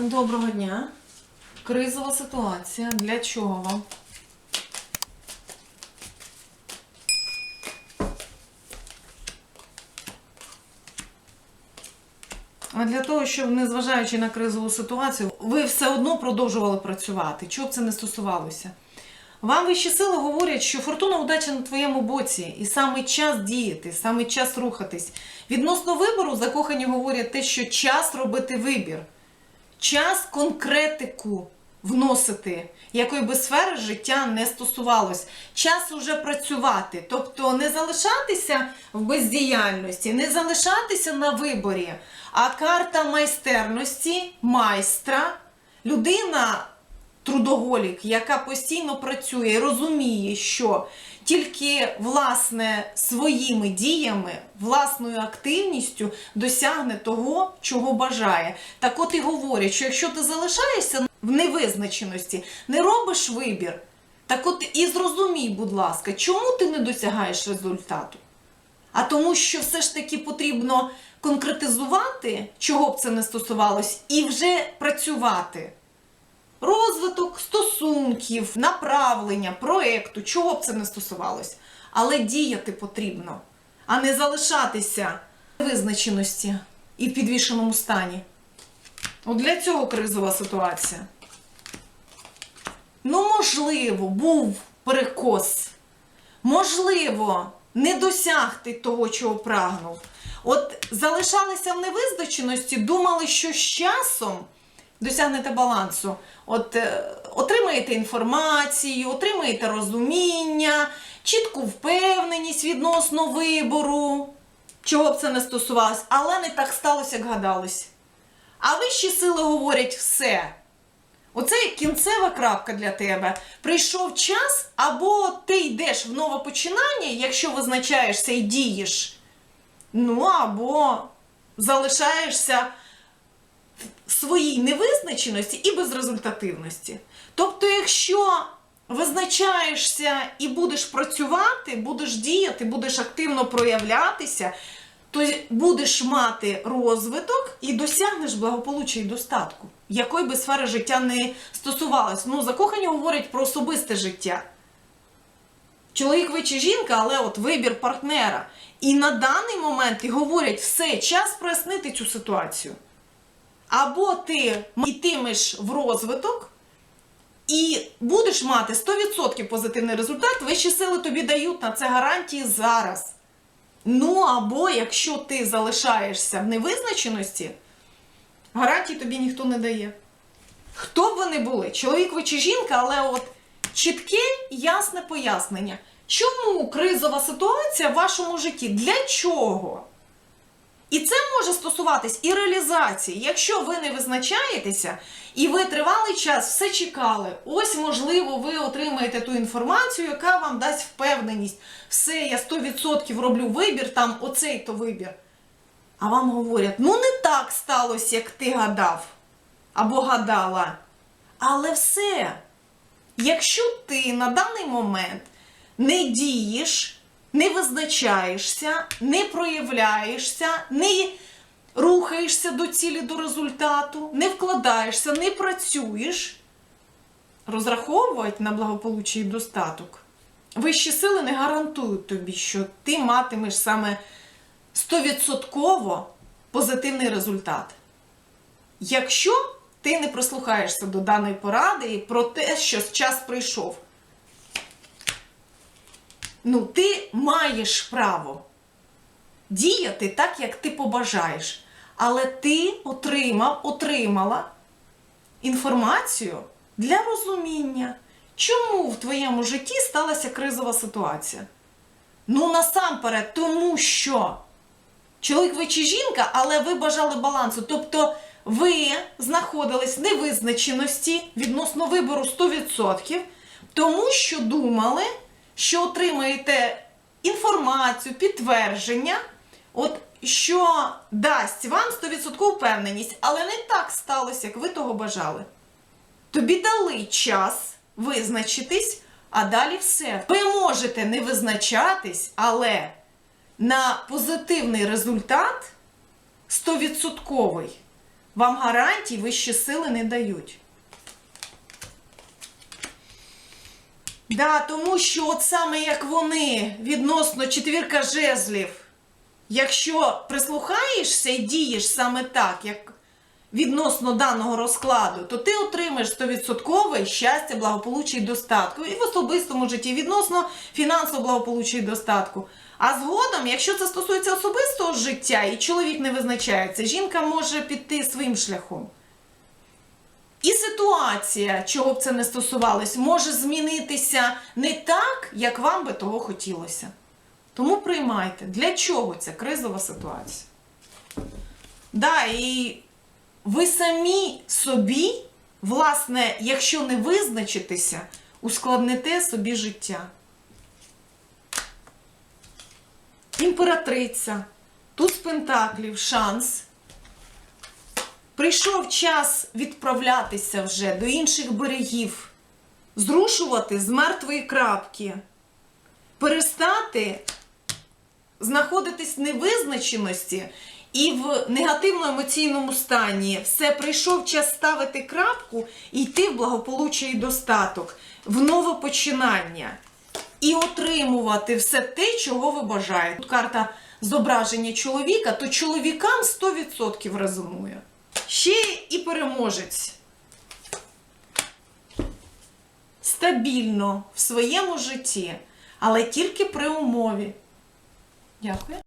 Доброго дня. Кризова ситуація. Для чого вам? А для того, щоб, незважаючи на кризову ситуацію, ви все одно продовжували працювати. Чого б це не стосувалося? Вам вищі сили говорять, що фортуна удача на твоєму боці, і саме час діяти, саме час рухатись. Відносно вибору, закохані говорять те, що час робити вибір, час конкретику вносити, якої би сфери життя не стосувалось. Час уже працювати, тобто не залишатися в бездіяльності, не залишатися на виборі, а карта майстерності, майстра, людина трудоголік, яка постійно працює і розуміє, що тільки власне своїми діями, власною активністю досягне того, чого бажає. Так от і говорять, що якщо ти залишаєшся в невизначеності, не робиш вибір, так от і зрозумій, будь ласка, чому ти не досягаєш результату? А тому, що все ж таки потрібно конкретизувати, чого б це не стосувалось, і вже працювати. Розвиток стосунків, направлення, проекту, чого б це не стосувалось. Але діяти потрібно, а не залишатися в визначеності і в підвішеному стані. От для цього кризова ситуація. Ну, можливо, був перекос. Можливо, не досягти того, чого прагнув. От залишалися в невизначеності, думали, що з часом досягнете балансу. От е, отримаєте інформацію, отримаєте розуміння, чітку впевненість відносно вибору, чого б це не стосувалось, але не так сталося, як гадалось. А вищі сили говорять все. Оце як кінцева крапка для тебе. Прийшов час, або ти йдеш в нове починання, якщо визначаєшся і дієш. Ну, або залишаєшся своїй невизначеності і безрезультативності. Тобто, якщо визначаєшся і будеш працювати, будеш діяти, будеш активно проявлятися, то будеш мати розвиток і досягнеш благополуччя і достатку, якої би сфери життя не стосувалась. Ну, закохані говорять про особисте життя. Чоловік ви чи жінка, але от вибір партнера. І на даний момент і говорять, все, час прояснити цю ситуацію. Або ти йтимеш в розвиток і будеш мати 100% позитивний результат, вищі сили тобі дають на це гарантії зараз. Ну, або якщо ти залишаєшся в невизначеності, гарантій тобі ніхто не дає. Хто б вони були, чоловік ви чи жінка, але от чітке, ясне пояснення. Чому кризова ситуація в вашому житті? Для чого? І це може стосуватись і реалізації. Якщо ви не визначаєтеся і ви тривалий час все чекали, ось, можливо, ви отримаєте ту інформацію, яка вам дасть впевненість. Все, я 100% роблю вибір, там оцей то вибір. А вам говорять, ну не так сталося, як ти гадав або гадала. Але все. Якщо ти на даний момент не дієш, не визначаєшся, не проявляєшся, не рухаєшся до цілі, до результату, не вкладаєшся, не працюєш, розраховувати на благополуччя і достаток. Вищі сили не гарантують тобі, що ти матимеш саме 100% позитивний результат. Якщо ти не прислухаєшся до даної поради про те, що час прийшов. Ну, ти маєш право діяти так, як ти побажаєш. Але ти отримав, отримала інформацію для розуміння, чому в твоєму житті сталася кризова ситуація. Ну, насамперед, тому що чоловік ви чи жінка, але ви бажали балансу. Тобто ви знаходились в невизначеності відносно вибору 100%, тому що думали, що отримаєте інформацію, підтвердження, от що дасть вам 100% впевненість, але не так сталося, як ви того бажали. Тобі дали час визначитись, а далі все. Ви можете не визначатись, але на позитивний результат 100% вам гарантій вищі сили не дають. Да, тому що от саме як вони відносно четвірка жезлів, якщо прислухаєшся і дієш саме так, як відносно даного розкладу, то ти отримаєш 100% щастя, благополуччя і достатку. І в особистому житті, відносно фінансового благополуччя і достатку. А згодом, якщо це стосується особистого життя, і чоловік не визначається, жінка може піти своїм шляхом. І ситуація, чого б це не стосувалось, може змінитися не так, як вам би того хотілося. Тому приймайте, для чого ця кризова ситуація. Да, і ви самі собі, власне, якщо не визначитеся, ускладните собі життя. Імператриця, туз пентаклів, шанс. Прийшов час відправлятися вже до інших берегів, зрушувати з мертвої крапки, перестати знаходитись в невизначеності і в негативно-емоційному стані. Все, прийшов час ставити крапку і йти в благополуччя і достаток, в нове починання. І отримувати все те, чого ви бажаєте. Тут карта зображення чоловіка, то чоловікам 100% резонує. Ще і переможець. Стабільно в своєму житті, але тільки при умові. Дякую.